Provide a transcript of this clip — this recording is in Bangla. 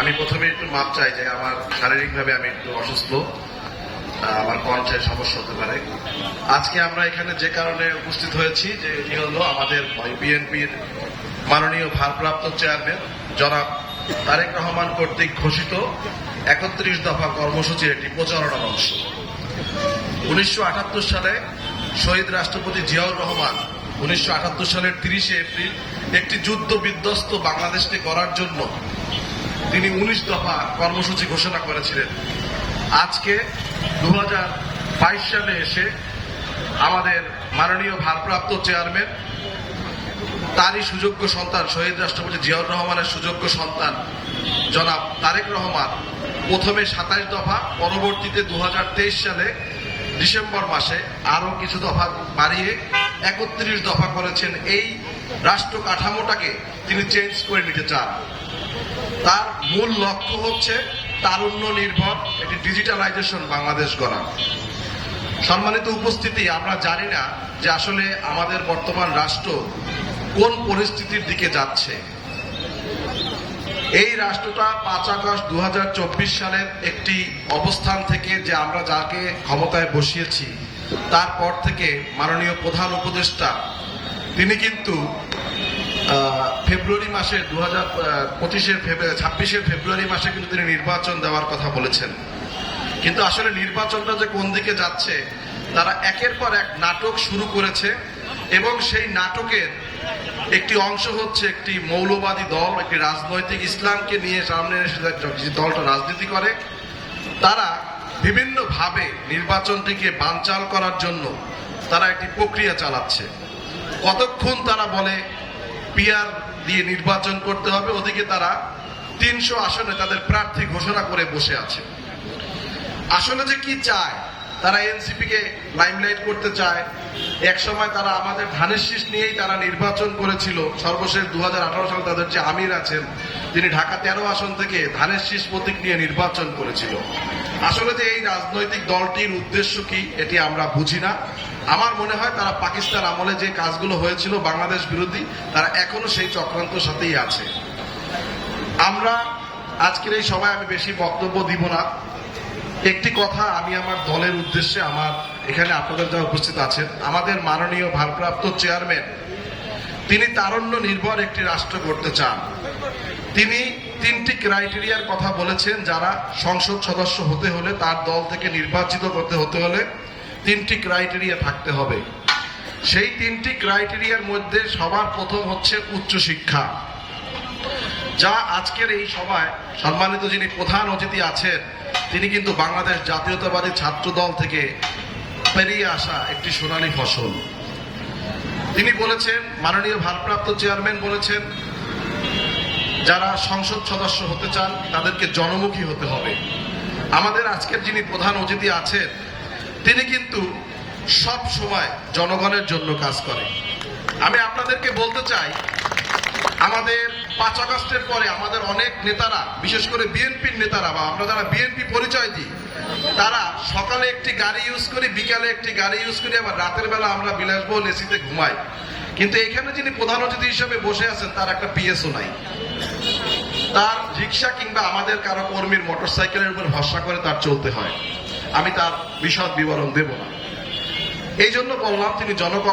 আমি প্রথমে একটু মাপ চাই যে আমার শারীরিকভাবে আমি একটু অসুস্থ আমার কণ্ঠে সমস্যা হতে পারে। আজকে আমরা এখানে যে কারণে উপস্থিত হয়েছি যে এটি হলো আমাদের বিএনপির মাননীয় ভারপ্রাপ্ত চেয়ারম্যান জনাব তারেক রহমান কর্তৃক ঘোষিত একত্রিশ দফা কর্মসূচির একটি প্রচারণার অংশ উনিশশো আটাত্তর সালে শহীদ রাষ্ট্রপতি জিয়াউর রহমান উনিশশো আটাত্তর সালের তিরিশে এপ্রিল একটি যুদ্ধ বিধ্বস্ত বাংলাদেশকে করার জন্য তিনি উনিশ দফা কর্মসূচি ঘোষণা করেছিলেন। আজকে দু হাজার বাইশ সালে এসে আমাদের মাননীয় ভারপ্রাপ্ত চেয়ারম্যান, তারই সুযোগ্য সন্তান শহীদ রাষ্ট্রপতি জিয়াউর রহমানের সুযোগ্য সন্তান জনাব তারেক রহমান প্রথমে সাতাশ দফা, পরবর্তীতে দু হাজার তেইশ সালে ডিসেম্বর মাসে আরও কিছু দফা বাড়িয়ে একত্রিশ দফা করেছেন। এই রাষ্ট্র কাঠামোটাকে তিনি চেঞ্জ করে নিতে চান। তার মূল লক্ষ্য হচ্ছে তারুণ্য নির্ভর একটি ডিজিটালাইজেশন বাংলাদেশ গড়া। সম্মানিত উপস্থিতি, আমরা জানি না যে আসলে আমাদের বর্তমান রাষ্ট্র কোন পরিস্থিতির দিকে যাচ্ছে। এই রাষ্ট্রটা পাঁচ আগস্ট দু হাজার চব্বিশ সালের একটি অবস্থান থেকে যে আমরা যাকে ক্ষমতায় বসিয়েছি, তারপর থেকে মাননীয় প্রধান উপদেষ্টা, তিনি কিন্তু ফেব্রুয়ারি মাসে দু হাজার পঁচিশের ছাব্বিশের ফেব্রুয়ারি মাসে কিন্তু তিনি নির্বাচন দেওয়ার কথা বলেছেন। কিন্তু আসলে নির্বাচনটা যে কোন দিকে যাচ্ছে, তারা একের পর এক নাটক শুরু করেছে এবং সেই নাটকের একটি অংশ হচ্ছে একটি মৌলবাদী দল, একটি রাজনৈতিক ইসলামকে নিয়ে সামনে এসে দলটা রাজনীতি করে, তারা বিভিন্নভাবে নির্বাচনটিকে বানচাল করার জন্য তারা একটি প্রক্রিয়া চালাচ্ছে। কতক্ষণ তারা বলে পিয়ার দিয়ে নির্বাচন করতে হবে, ওদিকে তারা তিনশো আসনে তাদের প্রার্থী ঘোষণা করে বসে আছে। আসলে যে কি চায়, তারা এনসিপি কে লাইমলাইট করতে চায়। এক সময় তারা আমাদের ধানের শীষ নিয়েই তারা নির্বাচন করেছিল। সর্বশেষ দু হাজার আঠারো সালে তাদের যে আমির আছেন, তিনি ঢাকা তেরো আসন থেকে ধানের শীষ প্রতীক নিয়ে নির্বাচন করেছিল। আসলে যে এই রাজনৈতিক দলটির উদ্দেশ্য কি, এটি আমরা বুঝি না। আমার মনে হয় তারা পাকিস্তান আমলে যে কাজগুলো হয়েছিল বাংলাদেশ বিরোধী, তারা এখনও সেই চক্রান্তর সাথেই আছে। আমরা আজকের এই সময় আমি বেশি বক্তব্য দিব না। একটি কথা আমি আমার দলের উদ্দেশ্যে আমার এখানে আপনাদের যারা উপস্থিত আছেন, আমাদের মাননীয় ভারপ্রাপ্ত চেয়ারম্যান, তিনি তারণ্য নির্ভর একটি রাষ্ট্র করতে চান। তিনি তিনটি ক্রাইটেরিয়ার কথা বলেছেন যারা সংসদ সদস্য হতে হলে, তার দল থেকে নির্বাচিত করতে হতে হলে তিনটি ক্রাইটেরিয়া থাকতে হবে। সেই তিনটি ক্রাইটেরিয়ার মধ্যে সবার প্রথম হচ্ছে উচ্চশিক্ষা যা আজকের এই সভায় সম্মানিত যিনি প্রধান অতিথি আছেন, তিনি কিন্তু বাংলাদেশ জাতীয়তাবাদী ছাত্র দল থেকে পেরিয়ে আসা একটি সোনালী ফসল। তিনি বলেছেন, মাননীয় ভারপ্রাপ্ত চেয়ারম্যান বলেছেন, যারা সংসদ সদস্য হতে চান, তাদেরকে জনমুখী হতে হবে। আমাদের আজকের যিনি প্রধান অতিথি আছেন তিনি কিন্তু সব সময় জনগণের জন্য কাজ করে আমি আপনাদেরকে বলতে চাই, আমাদের পাঁচ আগস্টের পরে আমাদের অনেক নেতারা, বিশেষ করে বিএনপির নেতারা বা আমরা যারা বিএনপি পরিচয় দিই, তারা সকালে একটি গাড়ি ইউজ করি, বিকালে একটি গাড়ি ইউজ করি, আবার রাতের বেলা আমরা বিলাসবহুল এসিতে ঘুমাই। কিন্তু এখানে যিনি প্রধান অতিথি হিসেবে বসে আছেন, তার একটা পিএসও নাই। তার রিক্সা কিংবা আমাদের কারও কর্মীর মোটরসাইকেলের উপর ভরসা করে তার চলতে হয়। আমি তার বিশদ বিবরণ দেব না। এই জন্য বললাম তিনি জনকল্যাণ